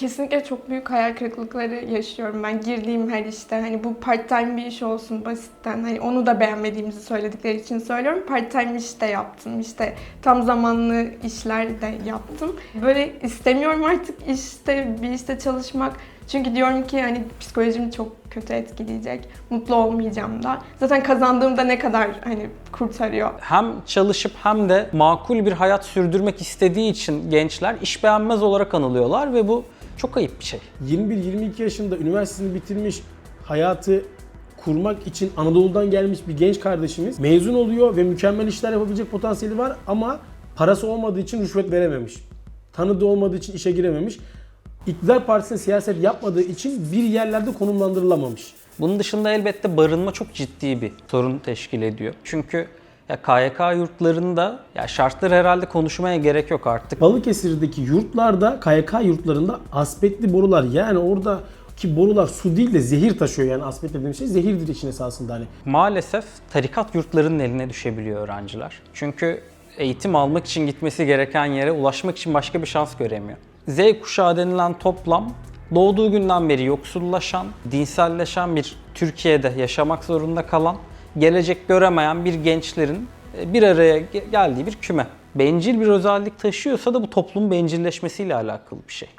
Kesinlikle çok büyük hayal kırıklıkları yaşıyorum ben girdiğim her işte. Hani bu part time bir iş olsun basitten. Hani onu da beğenmediğimizi söyledikleri için söylüyorum. Part time iş de yaptım. işte tam zamanlı işler de yaptım. Böyle istemiyorum artık işte bir işte çalışmak. Çünkü diyorum ki hani psikolojimi çok kötü etkileyecek. Mutlu olmayacağım da. Zaten kazandığımda ne kadar hani kurtarıyor. Hem çalışıp hem de makul bir hayat sürdürmek istediği için gençler iş beğenmez olarak anılıyorlar ve bu çok ayıp bir şey. 21-22 yaşında üniversitesini bitirmiş, hayatı kurmak için Anadolu'dan gelmiş bir genç kardeşimiz mezun oluyor ve mükemmel işler yapabilecek potansiyeli var ama parası olmadığı için rüşvet verememiş. Tanıdığı olmadığı için işe girememiş. İktidar partisine siyaset yapmadığı için bir yerlerde konumlandırılamamış. Bunun dışında elbette barınma çok ciddi bir sorun teşkil ediyor. Çünkü ya KYK yurtlarında ya şartları herhalde konuşmaya gerek yok artık. Balıkesir'deki yurtlarda, KYK yurtlarında aspetli borular yani orada ki borular su değil de zehir taşıyor yani aspet dediğim şey zehirdir için esasında hani. Maalesef tarikat yurtlarının eline düşebiliyor öğrenciler. Çünkü eğitim almak için gitmesi gereken yere ulaşmak için başka bir şans göremiyor. Z kuşağı denilen toplam doğduğu günden beri yoksullaşan, dinselleşen bir Türkiye'de yaşamak zorunda kalan, gelecek göremeyen bir gençlerin e, bir araya ge- geldiği bir küme. Bencil bir özellik taşıyorsa da bu toplumun bencilleşmesiyle alakalı bir şey.